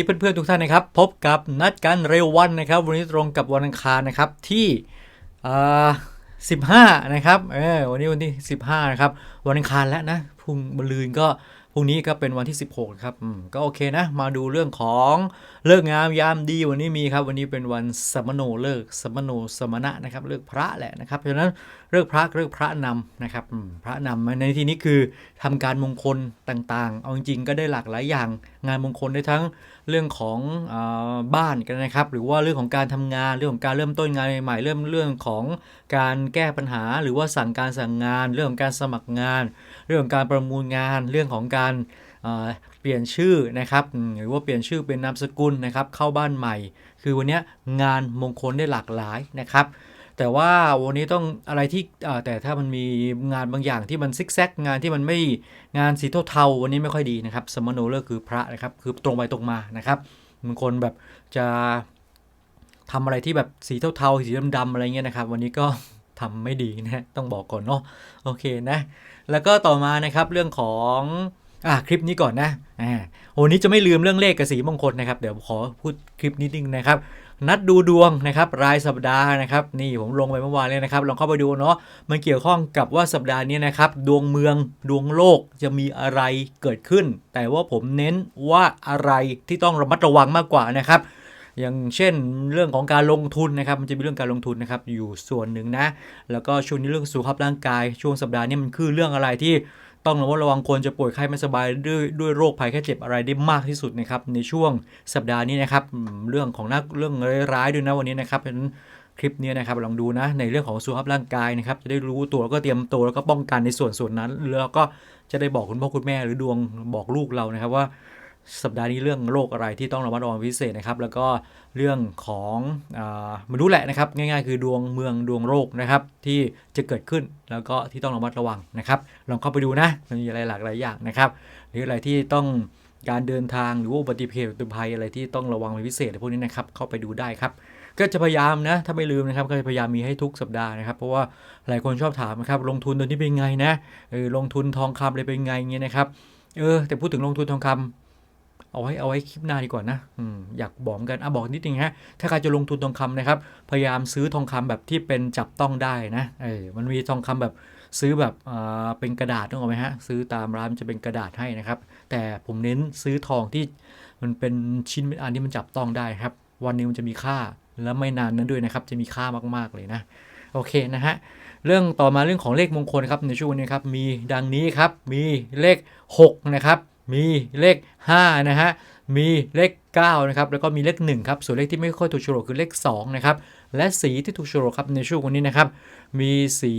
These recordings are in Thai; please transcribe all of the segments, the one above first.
ดีเพื่อนๆทุกท่านนะครับ พบกับนัดกันเร็ววันนะครับ วันนี้ตรงกับวันอังคารนะครับที่อ่าสิบห้านะครับเออวันนี้วันที่สิบห้านะครับวันอังคารแล้วนะพรุ่งมะรืนก็พรุ่งนี้ก็เป็นวันที่ 16 ครับก็โอเคนะ มาดูเรื่องของเลิกงามยามดีวันนี้มีครับ วันนี้เป็นวันสมโนเลิกสมโนสมณะนะครับ เลิกพระแหละนะครับเพราะฉะนั้น เลิกพระเลิกพระนำนะครับพระนำในที่นี้คือทำการมงคลต่างๆ เอาจริงๆก็ได้หลากหลายอย่างงานมงคลได้ทั้งเรื่องของอบ้านกันนะครับ หรือว่าเรื่องของการทำงานเรื่องของการเริ่มต้นงานใหม่ๆเริ่มเรื่องของการแก้ปัญหา หรือว่าสั่งการสั่งงาน เรื่องของการสมัครงาน เรื่องของการประมูลงาน เรื่องของการเปลี่ยนชื่อนะครับหรือว่าเปลี่ยนชื่อเป็นนามสกุลนะครับเข้าบ้านใหม่ คือวันนี้งานมงคลได้หลากหลายนะครับ แต่ว่าวันนี้ต้องอะไรที่แต่ถ้ามันมีงานบางอย่างที่มันซิกแซกงานที่มันไม่งานสีเทาๆวันนี้ไม่ค่อยดีนะครับสมโนเลิกคือพระนะครับคือตรงไปตรงมานะครับบางคนแบบจะทำอะไรที่แบบสีเทาๆสีดำๆอะไรเงี้ยนะครับ วันนี้ก็ทำไม่ดีนะฮะต้องบอกก่อนเนาะโอเคนะ แล้วก็ต่อมานะครับเรื่องของอะคลิปนี้ก่อนนะอ่าวันนี้จะไม่ลืมเรื่องเลขกับสีมงคลนะครับ เดี๋ยวขอพูดคลิปนิดนึงนะครับ นัดดูดวงนะครับรายสัปดาห์นะครับนี่ผมลงไปเมื่อวานเลยนะครับลองเข้าไปดูเนาะมันเกี่ยวข้องกับว่าสัปดาห์นี้นะครับดวงเมืองดวงโลกจะมีอะไรเกิดขึ้น แต่ว่าผมเน้นว่าอะไรที่ต้องระมัดระวังมากกว่านะครับอย่างเช่นเรื่องของการลงทุนนะครับ มันจะมีเรื่องการลงทุนนะครับอยู่ส่วนหนึ่งนะ แล้วก็ช่วงนี้เรื่องสุขภาพร่างกาย ช่วงสัปดาห์นี้มันคือเรื่องอะไรที่ ต้องระมัดระวังควรจะป่วยไข้ไม่สบายด้วยด้วยโรคภัยแค่เจ็บอะไรได้มากที่สุดนะครับในช่วงสัปดาห์นี้นะครับเรื่องของนักเรื่องร้ายๆด้วยนะวันนี้นะครับเพราะฉะนั้นคลิปนี้นะครับลองดูนะในเรื่องของสุขภาพร่างกายนะครับจะได้รู้ตัวแล้วก็เตรียมตัวแล้วก็ป้องกันในส่วนส่วนนั้นแล้วก็จะได้บอกคุณพ่อคุณแม่หรือดวงบอกลูกเรานะครับว่า สัปดาห์นี้เรื่องโรคอะไรที่ต้องระมัดระวังพิเศษนะครับ แล้วก็เรื่องของอาไม่รู้แหละนะครับ ง่ายๆ คือดวงเมืองดวงโรคนะครับ ที่จะเกิดขึ้นแล้วก็ที่ต้องระมัดระวังนะครับ ลองเข้าไปดูนะมันมีอะไรหลากหลายอย่างนะครับ หรืออะไรที่ต้องการเดินทางหรือว่าอุบัติเหตุอุบัติภัยอะไรที่ต้องระวังเป็นพิเศษพวกนี้นะครับ เข้าไปดูได้ครับก็จะพยายามนะ ถ้าไม่ลืมนะครับ ก็จะพยายามมีให้ทุกสัปดาห์นะครับ เพราะว่าหลายคนชอบถามนะครับ ลงทุนตัวนี้เป็นไงนะเออลงทุนทองคำอะไรเป็นไงเงี้ยนะครับ เออ แต่พูดถึงลงทุนทองคำ เอาไว้เอาไว้คลิปหน้าดีกว่านะออยากบอกกันอะบอกนิดนึงฮะ ถ้าใครจะลงทุนทองคำนะครับ พยายามซื้อทองคำแบบที่เป็นจับต้องได้นะเออมันมีทองคำแบบซื้อแบบอ่าเป็นกระดาษนึกออกไหมฮะ ซื้อตามร้านจะเป็นกระดาษให้นะครับ แต่ผมเน้นซื้อทองที่มันเป็นชิ้นเป็นอันที่มันจับต้องได้ครับ วันนึงมันจะมีค่าและไม่นานนั้นด้วยนะครับ จะมีค่ามาก ๆเลยนะโอเคนะฮะเรื่องต่อมาเรื่องของเลขมงคลครับในช่วงนี้ครับมีดังนี้ครับมีเลข 6 นะครับ มีเลข 5 นะฮะ มีเลข 9 นะครับ แล้วก็มีเลข 1 ครับ ส่วนเลขที่ไม่ค่อยถูกโฉลกคือเลข 2 นะครับ และสีที่ถูกโฉลกครับในช่วงวันนี้นะครับ มีสี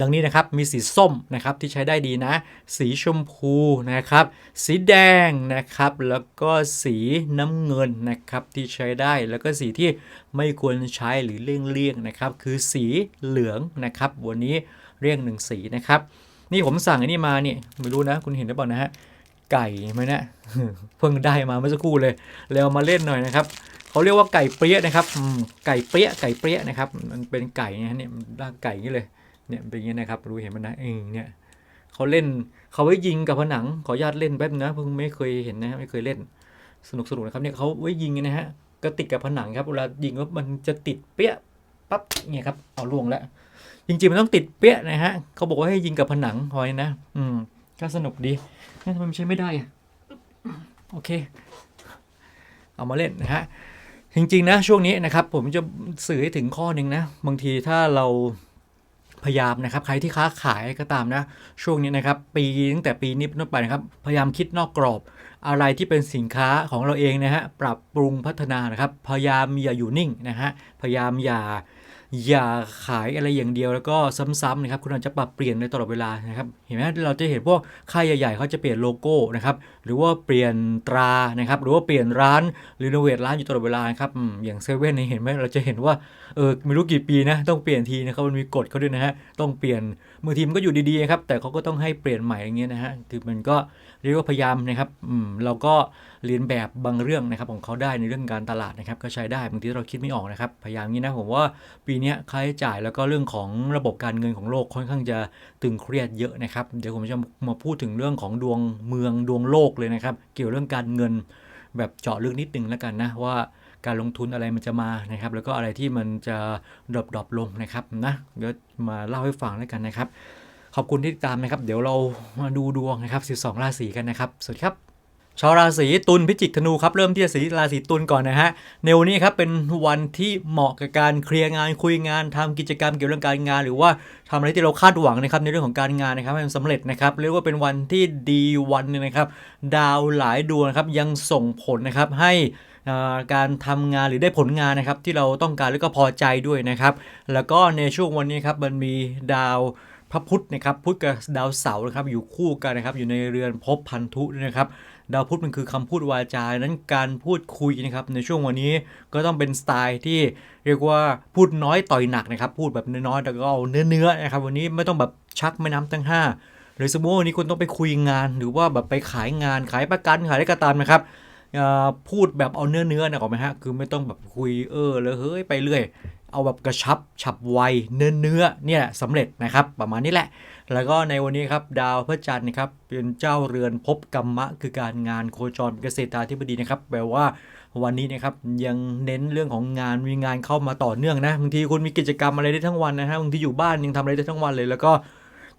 ดังนี้นะครับ มีสีส้มนะครับที่ใช้ได้ดีนะ สีชมพูนะครับ สีแดงนะครับ แล้วก็สีน้ำเงินนะครับที่ใช้ได้ แล้วก็สีที่ไม่ควรใช้หรือเลี่ยงๆนะครับ คือสีเหลืองนะครับ วันนี้เรียกหนึ่งสีนะครับ นี่ผมสั่งอันนี้มาเนี่ยไม่รู้นะ คุณเห็นหรือเปล่านะฮะไก่ไหมนะเพิ่งได้มาเมื่อสักครู่เลยแล้วมาเล่นหน่อยนะครับเขาเรียกว่าไก่เปรี้ยนะครับไก่เปรี้ยไก่เปรี้ยนะครับ มันเป็นไก่เนี่ยฮะเนี่ยร่างไก่อย่างนี้เลยเนี่ยเป็นอย่างนี้นะครับ รู้เห็นมันนะเองเนี่ยเขาเล่นเขาไว้ยิงกับผนังขออนุญาตเล่นแป๊บนะเพิ่งไม่เคยเห็นนะฮะไม่เคยเล่น สนุกสนุกนะครับเนี่ยเขาไว้ยิงนะฮะก็ติดกับผนังครับเวลายิงแล้วมันจะติดเปี้ยปั๊บเนี่ยครับเอาล่วงแล้ว จริงๆมันต้องติดเปี้ยนะฮะเขาบอกว่าให้ยิงกับผนังหอยนะ อืมก็สนุกดีเอ๊ะทำไมมันใช้ไม่ได้อะโอเค เอามาเล่นนะฮะจริงๆนะช่วงนี้นะครับ ผมจะสื่อให้ถึงข้อหนึ่งนะบางทีถ้าเราพยายามนะครับ ใครที่ค้าขายก็ตามนะ ช่วงนี้นะครับ ปีตั้งแต่ปีนี้เป็นต้นไปนะครับ พยายามคิดนอกกรอบ อะไรที่เป็นสินค้าของเราเองนะฮะปรับปรุงพัฒนานะครับ พยายามอย่าอยู่นิ่งนะฮะพยายามอย่า อย่าขายอะไรอย่างเดียวแล้วก็ซ้ำๆนะครับคุณอาจจะปรับเปลี่ยนในตลอดเวลานะครับเห็นไหมเราจะเห็นพวกค่ายใหญ่ๆเขาจะเปลี่ยนโลโก้นะครับหรือว่าเปลี่ยนตรานะครับหรือว่าเปลี่ยนร้านรีโนเวทร้านอยู่ตลอดเวลานะครับอย่างเซเว่นนี่เห็นไหมเราจะเห็นว่าเออไม่รู้กี่ปีนะต้องเปลี่ยนทีนะครับมันมีกฎเขาด้วยนะฮะต้องเปลี่ยนบางทีมันก็อยู่ดีๆนะครับแต่เขาก็ต้องให้เปลี่ยนใหม่อย่างเงี้ยนะฮะคือมันก็ เรียกว่าพยายามนะครับเราก็เรียนแบบบางเรื่องนะครับของเขาได้ในเรื่องการตลาดนะครับก็ใช้ได้บางทีเราคิดไม่ออกนะครับ พยายามงี้นะผมว่าปีนี้ค่าใช้จ่ายแล้วก็เรื่องของระบบการเงินของโลกค่อนข้างจะตึงเครียดเยอะนะครับเดี๋ยวผมจะมาพูดถึงเรื่องของดวงเมืองดวงโลกเลยนะครับ เกี่ยวเรื่องการเงินแบบเจาะลึกนิดนึงแล้วกันนะว่าการลงทุนอะไรมันจะมานะครับ แล้วก็อะไรที่มันจะดรอปดรอปลงนะครับนะเดี๋ยวมาเล่าให้ฟังแล้วกันนะครับ ขอบคุณที่ติดตามนะครับ เดี๋ยวเรามาดูดวงนะครับ 12 ราศีกันนะครับ สวัสดีครับชาวราศีตุลพิจิกธนูครับเริ่มที่ราศีราศีตุลก่อนนะฮะในวันนี้ครับเป็นวันที่เหมาะกับการเคลียร์งานคุยงานทำกิจกรรมเกี่ยวกับเรื่องการงาน หรือว่าทำอะไรที่เราคาดหวังนะครับในเรื่องของการงานนะครับให้มันสำเร็จนะครับเรียกว่าเป็นวันที่ดีวันนึงนะครับ ดาวหลายดวงครับยังส่งผลนะครับให้การทำงานหรือได้ผลงานนะครับที่เราต้องการแล้วก็พอใจด้วยนะครับ แล้วก็ในช่วงวันนี้ครับมันมีดาว พระพุธนะครับพุธกับดาวเสาร์นะครับอยู่คู่กันนะครับอยู่ในเรือนภพพันธุนะครับดาวพุธมันคือคำพูดวาจานั้นการพูดคุยนะครับในช่วงวันนี้ก็ต้องเป็นสไตล์ที่เรียกว่าพูดน้อยต่อยหนักนะครับพูดแบบน้อยๆแต่ก็เอาเนื้อๆนะครับวันนี้ไม่ต้องแบบชักแม่น้ำทั้งห้าหรือสมมติวันนี้คุณต้องไปคุยงาน หรือว่าแบบไปขายงานขายประกันขายอะไรก็ตามนะครับพูดแบบเอาเนื้อๆนะออกไหมฮะคือไม่ต้องแบบคุยเออเลยเฮ้ยไปเรื่อย เอาแบบกระชับฉับไวเนื้อเนื้อเนี่ยสำเร็จนะครับประมาณนี้แหละ แล้วก็ในวันนี้ครับดาวพระจันทร์นะครับเป็นเจ้าเรือนภพกรรมะ คือการงานโคจรเป็นเกษตราธิบดีนะครับแปลว่าวันนี้นะครับยังเน้นเรื่องของงานมีงานเข้ามาต่อเนื่องนะบางทีคุณมีกิจกรรมอะไรได้ทั้งวันนะฮะบางทีอยู่บ้านยังทำอะไรได้ทั้งวันเลยแล้วก็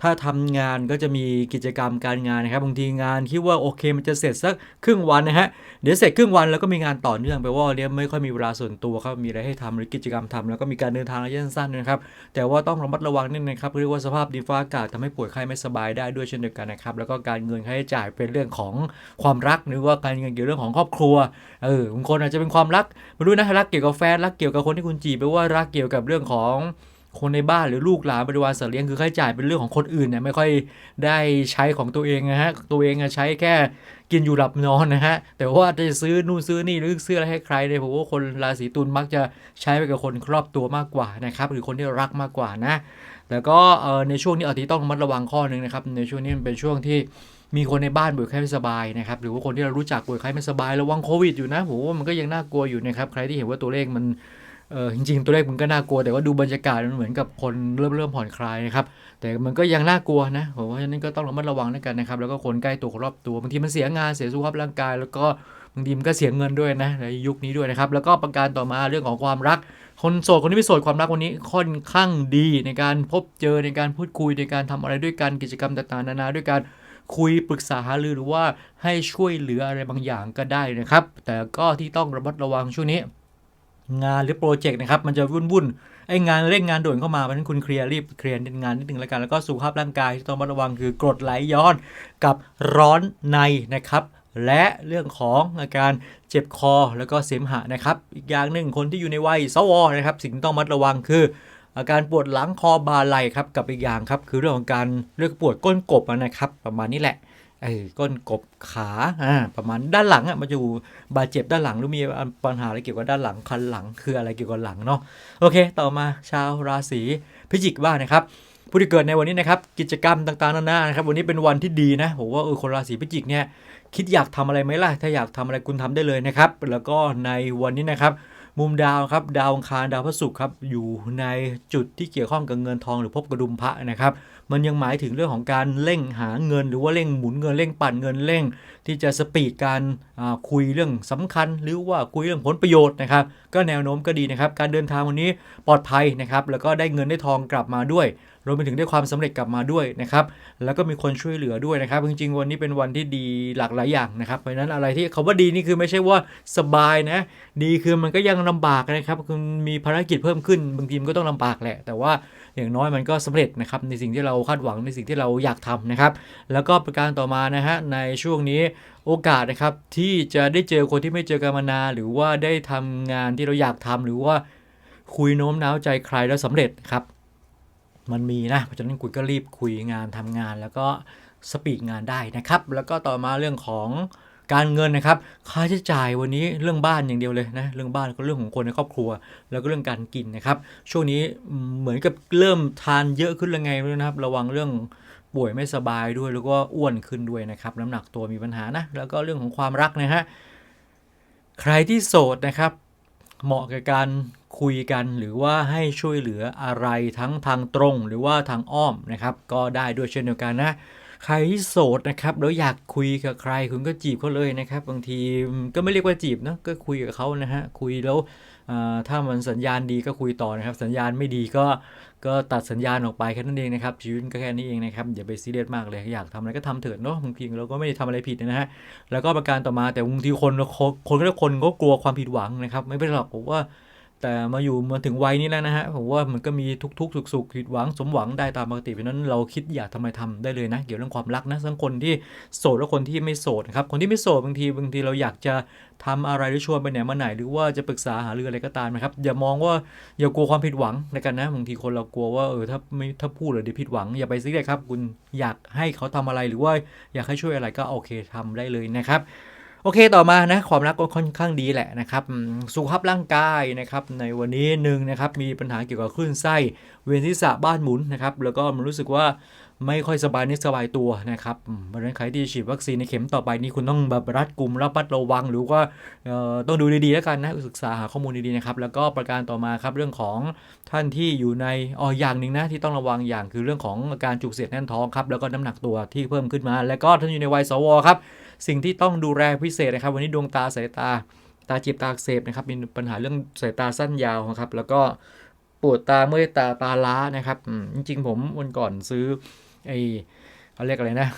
ถ้าทำงานก็จะมีกิจกรรมการงานนะครับบางทีงานคิดว่าโอเค มันจะเสร็จสักครึ่งวันนะฮะเดี๋ยวเสร็จครึ่งวันแล้วก็มีงานต่อเนื่องไปว่าวันนี้ไม่ค่อยมีเวลาส่วนตัวครับมีอะไรให้ทำหรือกิจกรรมทำแล้วก็มีการเดินทางระยะสั้นนะครับแต่ว่าต้องระมัดระวังนิดนึงครับเรียกว่าสภาพดินฟ้าอากาศทำให้ป่วยไข้ไม่สบายได้ด้วยเช่นเดียวกันนะครับแล้วก็การเงินค่าใช้จ่ายเป็นเรื่องของความรักหรือว่าการเงินเกี่ยวกับเรื่องของครอบครัวเออบางคนอาจจะเป็นความรักไม่รู้นะรักเกี่ยวกับแฟนรักเกี่ยวกับคนที่คุณจีบไปว่ารักเกี่ยวกับเรื่องของ คนในบ้านหรือลูกหลานบริวารสัตว์เลี้ยงคือค่าใช้จ่ายเป็นเรื่องของคนอื่นเนี่ยไม่ค่อยได้ใช้ของตัวเองนะฮะตัวเองใช้แค่กินอยู่หลับนอนนะฮะแต่ว่าจะซื้อนู่นซื้อนี่หรือซื้ออะไรให้ใครเนี่ยผมว่าคนราศีตุลมักจะใช้ไปกับคนครอบตัวมากกว่านะครับหรือคนที่รักมากกว่านะแล้วก็ในช่วงนี้อาทิต้องระมัดระวังข้อหนึ่งนะครับในช่วงนี้มันเป็นช่วงที่มีคนในบ้านป่วยไข้ไม่สบายนะครับหรือว่าคนที่เรารู้จักป่วยไข้ไม่สบายระวังโควิดอยู่นะผมว่ามันก็ยังน่ากลัวอยู่นะครับใครที่เห็นว่าตัวเลขมัน เออจริงๆ ตัวเลขมันก็น่ากลัว แต่ว่าดูบรรยากาศมันเหมือนกับคนเริ่มเริ่มผ่อนคลายนะครับ แต่มันก็ยังน่ากลัวนะผมว่าฉะนั้นก็ต้องระมัดระวังด้วยกันนะครับ แล้วก็คนใกล้ตัวคนรอบตัวบางทีมันเสียงานเสียสุขภาพร่างกาย แล้วก็บางทีมันก็เสียเงินด้วยนะในยุคนี้ด้วยนะครับ แล้วก็ประการต่อมาเรื่องของความรัก คนโสดคนที่ไม่โสดความรักวันนี้ค่อนข้างดีในการพบเจอในการพูดคุยในการทำอะไรด้วยกันกิจกรรมต่างๆนานาด้วยการคุยปรึกษาหารือหรือว่าให้ช่วยเหลืออะไรบางอย่างก็ได้นะครับ แต่ก็ที่ต้องระมัดระวังช่วงนี้ งานหรือโปรเจกต์นะครับ มันจะวุ่นๆไอ้งานเร่งงานด่วนเข้ามาเพราะฉะนั้นคุณเคลียร์รีบเคลียร์งานนิดนึงแล้วกัน แล้วก็สุขภาพร่างกายที่ต้องระมัดระวังคือกรดไหลย้อนกับร้อนในนะครับและเรื่องของอาการเจ็บคอแล้วก็เสมหะนะครับ อีกอย่างหนึ่งคนที่อยู่ในวัยสวนะครับ สิ่งที่ต้องระมัดระวังคือ อาการปวดหลังคอบาไหล่ครับกับอีกอย่างครับ คือเรื่องของการเรียกปวดก้นกบนะครับ ประมาณนี้แหละ ไอ้ก้นกบขาอ่าประมาณด้านหลังอะมันจะอยู่บาดเจ็บด้านหลังหรือมีปัญหาอะไรเกี่ยวกับด้านหลังคันหลังคืออะไรเกี่ยวกับหลังเนาะโอเค ต่อมาชาวราศีพิจิกบ้างนะครับผู้ที่เกิดในวันนี้นะครับกิจกรรมต่างๆนานานะครับวันนี้เป็นวันที่ดีนะผมว่าเออคนราศีพิจิกเนี่ยคิดอยากทำอะไรไหมล่ะถ้าอยากทำอะไรคุณทำได้เลยนะครับ แล้วก็ในวันนี้นะครับมุมดาวครับดาวอังคารดาวพฤหัสครับอยู่ในจุดที่เกี่ยวข้องกับเงินทองหรือพบกระดุมพระนะครับ มันยังหมายถึงเรื่องของการเร่งหาเงิน หรือว่าเร่งหมุนเงินเร่งปั่นเงินเร่ง ที่จะสปีดการคุยเรื่องสำคัญ หรือว่าคุยเรื่องผลประโยชน์นะครับ ก็แนวโน้มก็ดีนะครับ การเดินทางวันนี้ปลอดภัยนะครับ แล้วก็ได้เงินได้ทองกลับมาด้วยรวมไปถึงได้ความสำเร็จกลับมาด้วยนะครับ แล้วก็มีคนช่วยเหลือด้วยนะครับ จริงๆ วันนี้เป็นวันที่ดีหลากหลายอย่างนะครับ เพราะฉะนั้นอะไรที่เขาว่าดีนี่คือไม่ใช่ว่าสบายนะ ดีคือมันก็ยังลำบากนะครับ คือมีภารกิจเพิ่มขึ้น บางทีมันก็ต้องลำบากแหละ แต่ว่าอย่างน้อยมันก็สำเร็จนะครับในสิ่งที่เราคาดหวังในสิ่งที่เราอยากทำนะครับ แล้วก็ประการต่อมานะฮะในช่วงนี้โอกาสนะครับที่จะได้เจอคนที่ไม่เจอกันมานานหรือว่าได้ทำงานที่เราอยากทำหรือว่าคุยโน้มน้าวใจใครแล้วสำเร็จครับมันมีนะเพราะฉะนั้นคุณก็รีบคุยงานทำงาน แล้วก็สปีดงานได้นะครับ แล้วก็ต่อมาเรื่องของ การเงินนะครับค่าใช้จ่ายวันนี้เรื่องบ้านอย่างเดียวเลยนะเรื่องบ้านก็เรื่องของคนในครอบครัว แล้วก็เรื่องการกินนะครับ ช่วงนี้เหมือนกับเริ่มทานเยอะขึ้นแล้วไงไม่รู้นะครับ ระวังเรื่องป่วยไม่สบายด้วยแล้วก็อ้วนขึ้นด้วยนะครับน้ำหนักตัวมีปัญหานะแล้วก็เรื่องของความรักนะฮะใครที่โสดนะครับ เหมาะกับการคุยกันหรือว่าให้ช่วยเหลืออะไรทั้งทางตรงหรือว่าทางอ้อมนะครับ ก็ได้ด้วยเช่นเดียวกันนะ ใครที่โสดนะครับแล้วอยากคุยกับใครคุณก็จีบเขาเลยนะครับ บางทีก็ไม่เรียกว่าจีบนะก็คุยกับเขานะฮะคุยแล้วถ้ามันสัญญาณดีก็คุยต่อนะครับ สัญญาณไม่ดีก็ก็ตัดสัญญาณออกไปแค่นั้นเองนะครับชีวิตก็แค่นี้เองนะครับอย่าไปซีเรียสมากเลยอยากทำอะไรก็ทำเถิดเนาะบางทีเราก็ไม่ได้ทำอะไรผิดนะฮะแล้วก็ประการต่อมาแต่บางทีคนคนคนก็คนก็กลัวความผิดหวังนะครับ ไม่เป็นหรอกผมว่า แต่มาอยู่มาถึงวัยนี้แล้วนะฮะผมว่ามันก็มีทุกๆ สุขสุขผิดหวังสมหวังได้ตามปกติเพราะนั้นเราคิดอยากทำไรทำได้เลยนะ เกี่ยวเรื่องความรักนะทั้งคนที่โสดและคนที่ไม่โสดครับคนที่ไม่โสดบางทีบางทีเราอยากจะทำอะไรหรือชวนไปไหนมาไหน หรือว่าจะปรึกษาหารืออะไรก็ตามนะครับอย่ามองว่าอย่ากลัวความผิดหวังในกันนะบางทีคนเรากลัวว่าเออถ้าไม่ถ้าพูดเลยเดี๋ยวผิดหวังอย่าไปซีเรียครับคุณอยากให้เขาทำอะไรหรือว่าอยากให้ช่วยอะไรก็โอเคทำได้เลยนะครับ โอเคต่อมานะความรักก็ค่อนข้างดีแหละนะครับสุขภาพร่างกายนะครับในวันนี้หนึ่งนะครับมีปัญหาเกี่ยวกับคลื่นไส้เวียนศีรษะบ้านหมุนนะครับแล้วก็มันรู้สึกว่าไม่ค่อยสบายนิดสบายตัวนะครับเพราะฉะนั้นใครที่ฉีดวัคซีนในเข็มต่อไปนี้คุณต้องแบบรัดกลุ่มระมัดระวัง หรือว่าต้องดูดีๆแล้วกันนะศึกษาหาข้อมูลดีๆนะครับแล้วก็ประการต่อมาครับเรื่องของท่านที่อยู่ในอ๋ออย่างหนึ่งนะที่ต้องระวังอย่างคือเรื่องของการจุกเสียดแน่นท้องครับแล้วก็น้ำหนักตัวที่เพิ่มขึ้นมา แล้วก็ท่านอยู่ในวัยสวครับ สิ่งที่ต้องดูแลพิเศษนะครับ วันนี้ดวงตาสายตาตาจ็บตาอักเสบนะครับมีปัญหาเรื่องสายตาสั้นยาวครับ แล้วก็ปวดตาเมื่อยตาตาล้านะครับจริงๆ ผมวันก่อนซื้อไอเขาเรียกอะไรนะ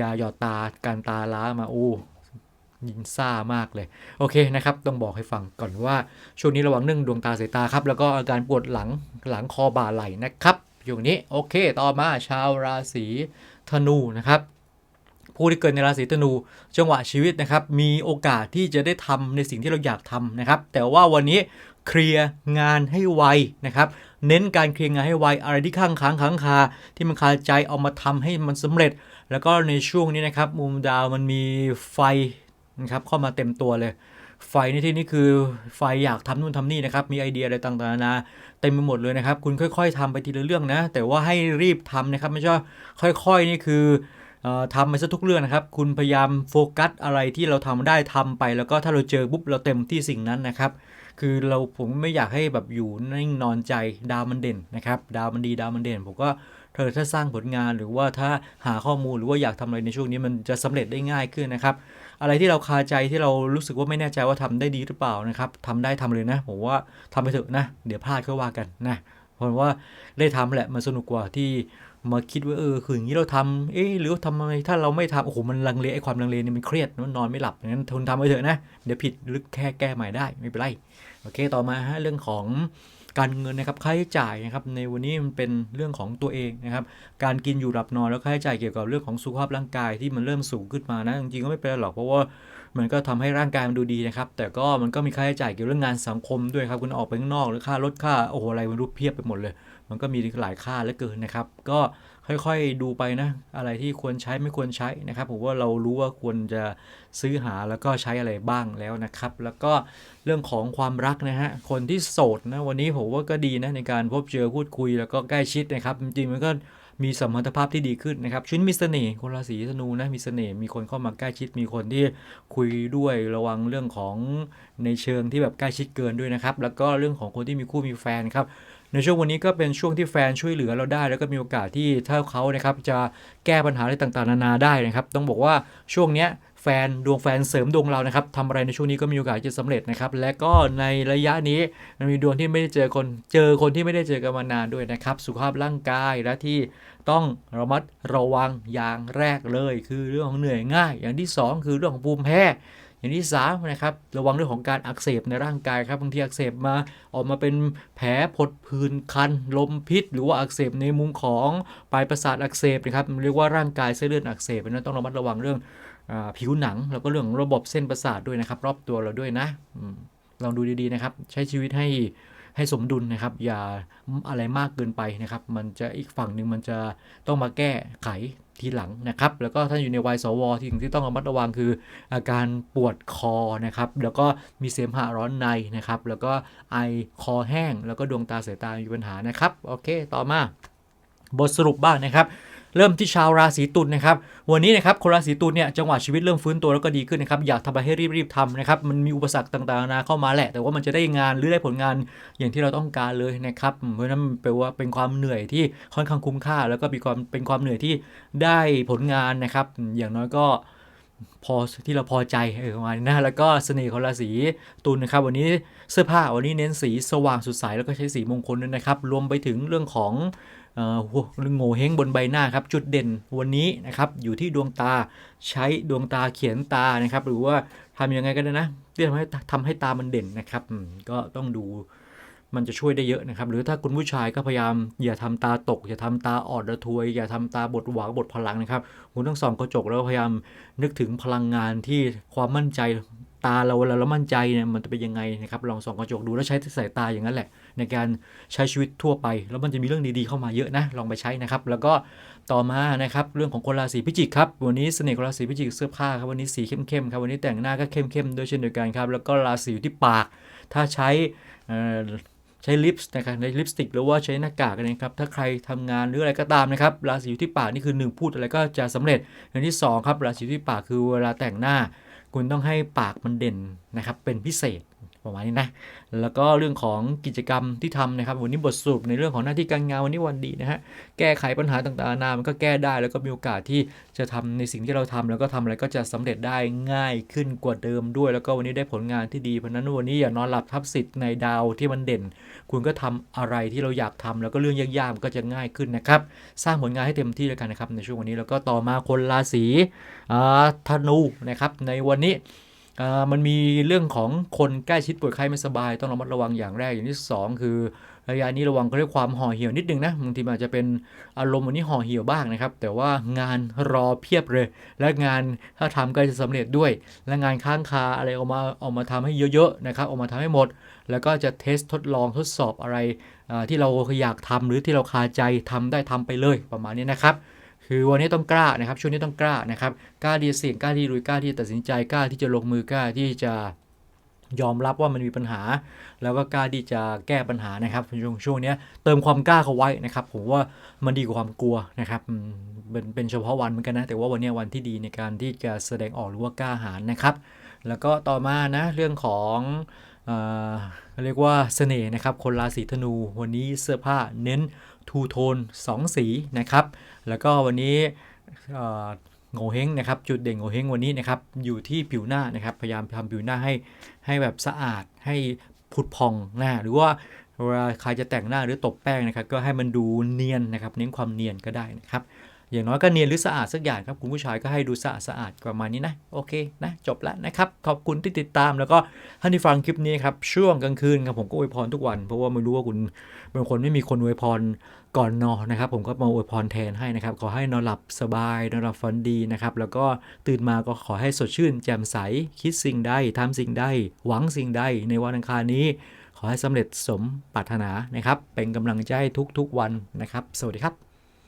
ยาหยอดตาการตาล้ามาโอ้ยินซ่ามากเลย โอเคนะครับ ต้องบอกให้ฟังก่อนว่า ช่วงนี้ระวังเรื่องดวงตาสายตาครับ แล้วก็อาการปวดหลังหลังคอบ่าไหล่นะครับ อยู่นี้โอเค ต่อมาชาวราศีธนูนะครับ ผู้ที่เกิดในราศีธนูจังหวะชีวิตนะครับมีโอกาสที่จะได้ทำในสิ่งที่เราอยากทำนะครับ แต่ว่าวันนี้เคลียร์งานให้ไวนะครับเน้นการเคลียร์งานให้ไวอะไรที่ข้างค้างค้างคา ที่มันคาใจเอามาทำให้มันสำเร็จ แล้วก็ในช่วงนี้นะครับมุมดาวมันมีไฟนะครับเข้ามาเต็มตัวเลยไฟในที่นี้คือไฟอยากทำนู่นทำนี่นะครับ มีไอเดียอะไรต่างๆนานาเต็มไปหมดเลยนะครับ คุณค่อย ๆทำไปทีละเรื่องนะ แต่ว่าให้รีบทำนะครับ ไม่ใช่ค่อย ๆ นี่คือ ทำไปซะทุกเรื่องนะครับ คุณพยายามโฟกัสอะไรที่เราทำได้ทำไป แล้วก็ถ้าเราเจอปุ๊บเราเต็มที่สิ่งนั้นนะครับ คือเราผมไม่อยากให้แบบอยู่นิ่งนอนใจดาวมันเด่นนะครับ ดาวมันดีดาวมันเด่น ผมก็เธอถ้าสร้างผลงานหรือว่าถ้าหาข้อมูลหรือว่าอยากทำอะไรในช่วงนี้มันจะสำเร็จได้ง่ายขึ้นนะครับ อะไรที่เราคาใจที่เรารู้สึกว่าไม่แน่ใจว่าทำได้ดีหรือเปล่านะครับทำได้ทำเลยนะผมว่าทำไปเถอะนะ เดี๋ยวพลาดก็ว่ากันนะเพราะว่าได้ทำแหละมันสนุกกว่าที่ มาคิดว่าเออคืออย่างนี้เราทำเอ๊ะหรือว่าทำไมถ้าเราไม่ทำโอ้โหมันลังเลไอ้ความลังเลนี่มันเครียดมันนอนไม่หลับงั้นทนทำไปเถอะนะเดี๋ยวผิดหรือแค่แก้ใหม่ได้ไม่เป็นไรโอเคต่อมาฮะเรื่องของการเงินนะครับค่าใช้จ่ายนะครับในวันนี้มันเป็นเรื่องของตัวเองนะครับการกินอยู่หลับนอนแล้วค่าใช้จ่ายเกี่ยวกับเรื่องของสุขภาพร่างกายที่มันเริ่มสูงขึ้นมานะจริงๆก็ไม่เป็นไรหรอกเพราะว่ามันก็ทำให้ร่างกายมันดูดีนะครับแต่ก็มันก็มีค่าใช้จ่ายเกี่ยวกับเรื่องงานสังคมด้วยครับคุณออกไปข้างนอกหรือค่ารถค่าโอ้โหอะไรมันรูปเพียบไปหมดเลย มันก็มีหลายค่าเหลือเกินนะครับ ก็ค่อยๆดูไปนะ อะไรที่ควรใช้ไม่ควรใช้นะครับ ผมว่าเรารู้ว่าควรจะซื้อหาแล้วก็ใช้อะไรบ้างแล้วนะครับ แล้วก็เรื่องของความรักนะฮะ คนที่โสดนะวันนี้ผมว่าก็ดีนะในการพบเจอพูดคุยแล้วก็ใกล้ชิดนะครับ จริงๆมันก็ มีสมรรถภาพที่ดีขึ้นนะครับชุนมีเสน่ห์คนราศีธนูนะมีเสน่ห์มีคนเข้ามาใกล้ชิดมีคนที่คุยด้วยระวังเรื่องของในเชิงที่แบบใกล้ชิดเกินด้วยนะครับ แล้วก็เรื่องของคนที่มีคู่มีแฟนครับในช่วงวันนี้ก็เป็นช่วงที่แฟนช่วยเหลือเราได้ แล้วก็มีโอกาสที่ถ้าเขานะครับจะแก้ปัญหาอะไรต่างๆ นานาได้นะครับ ต้องบอกว่าช่วงเนี้ย ฟนดวงแฟนเสริมดวงเรานะครับทำอะไรในช่วงนี้ก็มีโอกาสจะสำเร็จนะครับ และก็ในระยะนี้มันมีดวงที่ไม่ได้เจอคนเจอคนที่ไม่ได้เจอกันมานานด้วยนะครับ สุขภาพร่างกายและที่ต้องระมัดระวังอย่างแรกเลย คือเรื่องของเหนื่อยง่าย อย่างที่สองคือเรื่องของภูมิแพ้ อย่างที่3นะครับระวังเรื่องของการอักเสบในร่างกายครับบางทีอักเสบมาออกมาเป็นแผลผดผื่นคัน ลมพิษ หรือว่าอักเสบในมุมของปลายประสาทอักเสบนะครับเรียกว่าร่างกายเส้นเลือดอักเสบเพราะนั้นต้องระมัดระวังเรื่องอผิวหนัง แล้วก็เรื่องระบบเส้นประสาทด้วยนะครับ รอบตัวเราด้วยนะอลองดูดีๆนะครับ ใช้ชีวิตให้ ให้สมดุลนะครับ อย่าอะไรมากเกินไปนะครับ มันจะอีกฝั่งหนึ่งมันจะต้องมาแก้ไขทีหลังนะครับ แล้วก็ถ้าอยู่ในวัยสวสิ่งที่ต้องระมัดระวังคือ อาการปวดคอนะครับ แล้วก็มีเสมหะร้อนในนะครับ แล้วก็ไอคอแห้ง แล้วก็ดวงตาสายตามีปัญหานะครับ โอเค ต่อมา บทสรุปบ้างนะครับ เริ่มที่ชาวราศีตุลนะครับวันนี้นะครับคนราศีตุลเนี่ยจังหวะชีวิตเริ่มฟื้นตัวแล้วก็ดีขึ้นนะครับอยากทำอะไรให้รีบๆทำนะครับมันมีอุปสรรคต่างๆนานาเข้ามาแหละ แต่ว่ามันจะได้งานหรือได้ผลงานอย่างที่เราต้องการเลยนะครับเพราะฉะนั้นแปลว่าเป็นความเหนื่อยที่ค่อนข้างคุ้มค่า แล้วก็มีความเป็นความเหนื่อยที่ได้ผลงานนะครับอย่างน้อยก็พอที่เราพอใจเออประมาณนี้นะแล้วก็เสน่ห์ของราศีตุลนะครับ วันนี้เสื้อผ้าวันนี้เน้นสีสว่างสดใสแล้วก็ใช้สีมงคลด้วยนะครับ รวมไปถึงเรื่องของ เอ่อโง่เฮงบนใบหน้าครับ จุดเด่นวันนี้นะครับอยู่ที่ดวงตาใช้ดวงตาเขียนตานะครับ หรือว่าทำยังไงก็ได้นะที่ทำให้ทำให้ตามันเด่นนะครับก็ต้องดูมันจะช่วยได้เยอะนะครับ หรือถ้าคุณผู้ชายก็พยายามอย่าทำตาตก อย่าทำตาอ่อนระทวย อย่าทำตาบดหวางบดพลังนะครับคุณต้องส่องกระจกแล้วพยายามนึกถึงพลังงานที่ความมั่นใจ ตาเราเวลาเรามั่นใจเนี่ยมันจะเป็นยังไงนะครับลองส่องกระจกดูแล้วใช้สายตาอย่างนั้นแหละ ในการใช้ชีวิตทั่วไป แล้วมันจะมีเรื่องดีๆเข้ามาเยอะนะลองไปใช้นะครับ แล้วก็ต่อมานะครับเรื่องของคนราศีพิจิกครับวันนี้เสน่ห์ของราศีพิจิกเสื้อผ้าครับวันนี้สีเข้มๆครับวันนี้แต่งหน้าก็เข้มๆด้วยเช่นเดียวกันครับแล้วก็ราศีอยู่ที่ปาก ถ้าใช้ใช้ลิปส์นะครับในลิปสติกหรือว่าใช้หน้ากากนะครับถ้าใครทำงานหรืออะไรก็ตามนะครับราศีอยู่ที่ปากนี่คือ 1 พูดอะไรก็จะสำเร็จอย่างที่ 2 ครับราศีที่ปากคือเวลาแต่งหน้า คุณต้องให้ปากมันเด่นนะครับเป็นพิเศษ ประมาณนี้นะ แล้วก็เรื่องของกิจกรรมที่ทำนะครับ วันนี้บทสรุปในเรื่องของหน้าที่การงานวันนี้วันดีนะฮะ แก้ไขปัญหาต่างๆนานามันก็แก้ได้ แล้วก็มีโอกาสที่จะทำในสิ่งที่เราทำแล้วก็ทำอะไรก็จะสำเร็จได้ง่ายขึ้นกว่าเดิมด้วย แล้วก็วันนี้ได้ผลงานที่ดี เพราะนั้นวันนี้อย่านอนหลับทับสิทธิ์ในดาวที่มันเด่น คุณก็ทำอะไรที่เราอยากทำแล้วก็เรื่องยากๆมันก็จะง่ายขึ้นนะครับ สร้างผลงานให้เต็มที่แล้วกันนะครับในช่วงวันนี้ แล้วก็ต่อมาคนราศีธนูนะครับในวันนี้ มันมีเรื่องของคนใกล้ชิดป่วยไข้ไม่สบาย ต้องระมัดระวังอย่างแรกอย่างที่สองคือระยะนี้ระวังก็เรียกความห่อเหี่ยวนิดนึงนะบางทีอาจจะเป็นอารมณ์วันนี้ห่อเหี่ยวบ้างนะครับ แต่ว่างานรอเพียบเลย และงานถ้าทำก็จะสำเร็จด้วย และงานค้างคาอะไรออกมาออกมาทำให้เยอะๆนะครับออกมาทำให้หมด แล้วก็จะเทสทดลองทดสอบอะไรที่เราอยากทำหรือที่เราคาใจทำได้ทำไปเลยประมาณนี้นะครับ คือวันนี้ต้องกล้านะครับ ช่วงนี้ต้องกล้านะครับ กล้าที่จะเสี่ยง กล้าที่ลุย กล้าที่จะตัดสินใจ กล้าที่จะลงมือ กล้าที่จะยอมรับว่ามันมีปัญหา แล้วก็กล้าที่จะแก้ปัญหานะครับช่วงช่วงนี้เติมความกล้าเข้าไว้นะครับ ผมว่ามันดีกว่าความกลัวนะครับเป็นเป็นเฉพาะวันเหมือนกันนะ แต่ว่าวันนี้วันที่ดีในการที่จะแสดงออกหรือว่ากล้าหาญนะครับ แล้วก็ต่อมานะเรื่องของ เอ่อเรียกว่าเสน่ห์นะครับ คนราศีธนู วันนี้เสื้อผ้าเน้นทูโทน2 สีนะครับ แล้วก็วันนี้เอ่อโงเฮงนะครับ จุดเด่นโงเฮงวันนี้นะครับ อยู่ที่ผิวหน้านะครับ พยายามทำผิวหน้าให้ให้แบบสะอาดให้ผุดพองนะหรือว่าเวลาใครจะแต่งหน้าหรือตบแป้งนะครับ ก็ให้มันดูเนียนนะครับ เน้นความเนียนก็ได้นะครับ อย่างน้อยก็เนียนหรือสะอาดสักอย่างครับคุณผู้ชายก็ให้ดูสะอาดสะอาดประมาณนี้นะโอเคนะจบแล้วนะครับขอบคุณที่ติดตามแล้วก็ท่านที่ฟังคลิปนี้ครับช่วงกลางคืนครับผมก็อวยพรทุกวัน เพราะว่าไม่รู้ว่าคุณเป็นคนไม่มีคนอวยพรก่อนนอนนะครับ ผมก็มาอวยพรแทนให้นะครับขอให้นอนหลับสบายนอนหลับฝันดีนะครับแล้วก็ตื่นมาก็ขอให้สดชื่น แจ่มใสคิดสิ่งใดทำสิ่งใดหวังสิ่งใดในวันอังคารนี้ ขอให้สำเร็จสมปรารถนานะครับ เป็นกำลังใจทุกๆวันนะครับ สวัสดีครับ